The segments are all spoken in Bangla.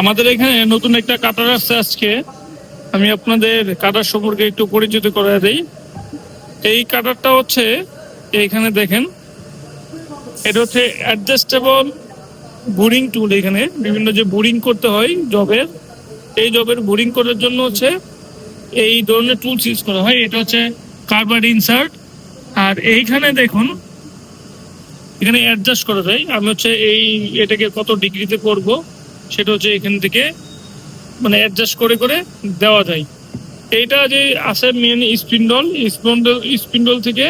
আমাদের এখানে নতুন একটা কাটার আসছে আজকে। আমি আপনাদের কাটার সম্পর্কে একটু পরিচিত করে দিই। এই কাটারটা হচ্ছে, এইখানে দেখেন, এটা হচ্ছে অ্যাডজাস্টেবল বোরিং টুল এখানে। বিভিন্ন যে বোরিং করতে হয় জবের, এই জবের বোরিং করার জন্য হচ্ছে এই ধরনের টুলস ইউজ করা হয়। এটা হচ্ছে কার্বার ইনসার্ট। আর এইখানে দেখুন, এখানে অ্যাডজাস্ট করা যায়। আমি হচ্ছে এই এটাকে কত ডিগ্রিতে করব? সেটা হচ্ছে এখান থেকে মানে অ্যাডজাস্ট করে করে দেওয়া যায়। এইটা যে আছে মেন স্পিন্ডল স্পিন্ডল স্পিন্ডল থেকে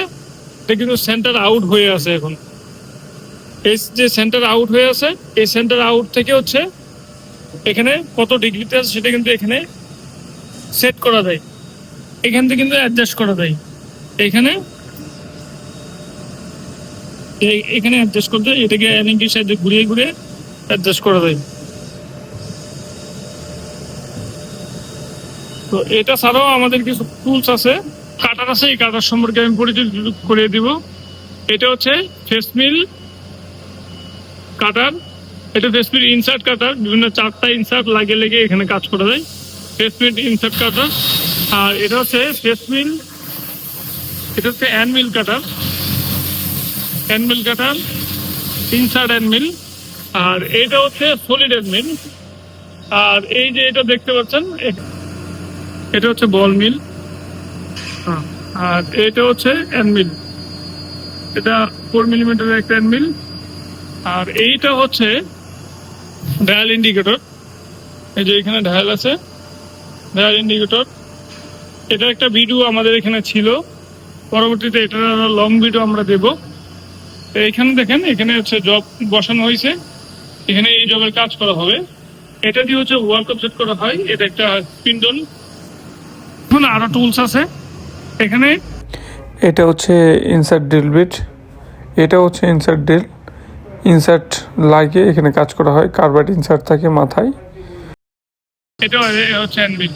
এটা কিন্তু সেন্টার আউট হয়ে আছে এখন। এই যে সেন্টার আউট হয়ে আছে, এই সেন্টার আউট থেকে হচ্ছে এখানে কত ডিগ্রিতে আছে সেটা কিন্তু এখানে সেট করা যায়। এখান থেকে কিন্তু অ্যাডজাস্ট করা যায়। এখানে এখানে অ্যাডজাস্ট করতে এটাকে অ্যানিংটির সাহায্যে ঘুরিয়ে ঘুরিয়ে অ্যাডজাস্ট করা যায়। তো এটা ছাড়াও আমাদের কিছু টুলস আছে। কাটার আছে, এই কাটার সম্পর্কে আমি পরিচিত করিয়ে দিব। এটা হচ্ছে ফেসমিল কাটার এটা ফেসমিল ইনসার্ট কাটার বিভিন্ন চারটা ইনসার্ট লাগে লেগে এখানে কাজ করা যায়। ফেসমিল ইনসার্ট কাটার আর এটা হচ্ছে ফেসমিল এটা হচ্ছে অ্যানমিল কাটার অ্যানমিল কাটার ইনসার্ট অ্যানমিল আর এটা হচ্ছে সলিড অ্যানমিল আর এই যে এটা দেখতে পাচ্ছেন এটা হচ্ছে বল মিল। আর এটা হচ্ছে অ্যানমিল এটা ফোর মিলিমিটারের একটা অ্যানমিল আর এইটা হচ্ছে ডায়াল ইন্ডিকেটর। এই যে এখানে ডায়াল আছে, ডায়াল ইন্ডিকেটর। এটা একটা ভিডিও আমাদের এখানে ছিল। পরবর্তীতে এটার লং ভিডিও আমরা দেব। তো দেখেন, এখানে হচ্ছে জব বসানো হয়েছে। এখানে এই জবের কাজ করা হবে। এটা দিয়ে হচ্ছে ওয়ার্ক সেট করা হয়। এটা একটা স্পিন্ডল এখন আরও টুলস আছে। এখানে এটা হচ্ছে ইনসার্ট ড্রিল বিট এটা হচ্ছে ইনসার্ট ড্রিল ইনসার্ট লাগিয়ে এখানে কাজ করা হয় কার্বাইড ইনসার্ট থাকে মাথায়। এটা হচ্ছে অ্যানবিল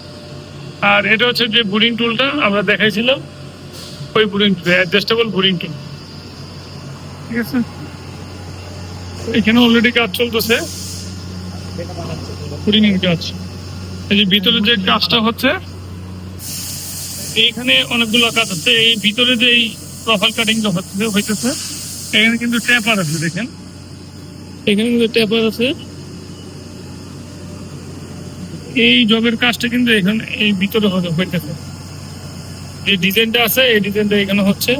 আর এটা হচ্ছে যে বোরিং টুলটা আমরা দেখাইছিলাম ওই বোরিং অ্যাডজাস্টেবল বোরিং টুল ঠিক আছে? এখানে অলরেডি কাজ চলতেছে। বোরিং এর কাজ। এই যে ভিতরে যে কাজটা হচ্ছে এইখানে অনেকগুলো কাজ আছে, এই ভিতরে যে এই প্রোফাইল কাটিং হচ্ছে, হইতেছে, এখানে কিন্তু ট্যাপার আছে, দেখেন। এখানে কিন্তু ট্যাপার আছে। এই জবের কাজটা কিন্তু এখানে, এই ভিতরে হইতেছে। যে ডিজাইনটা আছে, এই ডিজাইনটা এখানে হচ্ছে।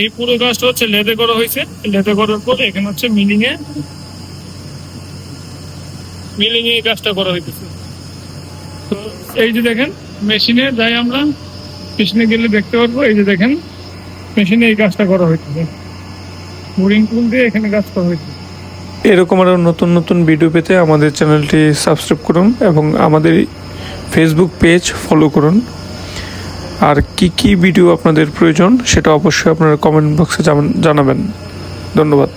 এই পুরো কাজটা হচ্ছে লেদে করা হয়েছে। লেদে করার পর এখানে হচ্ছে মিলিং এ মিলিং এ এই কাজটা করা হইতেছে। তো এই যে দেখেন, মেশিনে যাই আমরা মেশিনে গেলে দেখতে পারব, এই যে দেখেন, মেশিনে এই কাজটা করা হয়েছে বোরিং টুল দিয়ে এখানে কাজ করা হয়েছে এরকম আরও নতুন নতুন ভিডিও পেতে আমাদের চ্যানেলটি সাবস্ক্রাইব করুন এবং আমাদের ফেসবুক পেজ ফলো করুন। আর কি কি ভিডিও আপনাদের প্রয়োজন, সেটা অবশ্যই আপনারা কমেন্ট বক্সে জানাবেন। ধন্যবাদ।